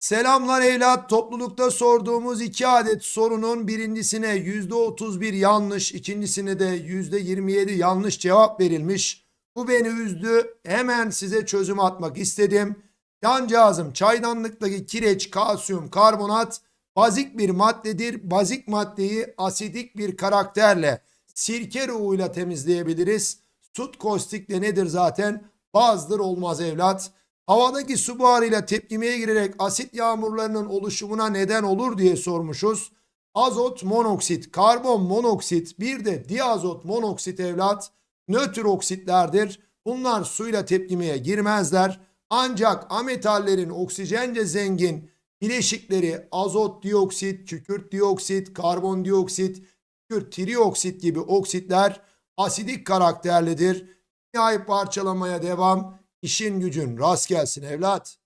Selamlar evlat. Toplulukta sorduğumuz iki adet sorunun birincisine %31 yanlış, ikincisine de %27 yanlış cevap verilmiş. Bu beni üzdü. Hemen size çözüm atmak istedim. Cancağızım çaydanlıktaki kireç, kalsiyum, karbonat bazik bir maddedir. Bazik maddeyi asidik bir karakterle sirke ruhuyla temizleyebiliriz. Sut kostik de nedir zaten? Bazdır olmaz evlat. Havadaki su buharıyla tepkimeye girerek asit yağmurlarının oluşumuna neden olur diye sormuşuz. Azot monoksit, karbon monoksit, bir de diazot monoksit evlat nötr oksitlerdir. Bunlar suyla tepkimeye girmezler. Ancak ametallerin oksijence zengin bileşikleri azot dioksit, kükürt dioksit, karbondioksit, kükürt trioksit gibi oksitler asidik karakterlidir. Kimyayı parçalamaya devam. İşin gücün rast gelsin evlat.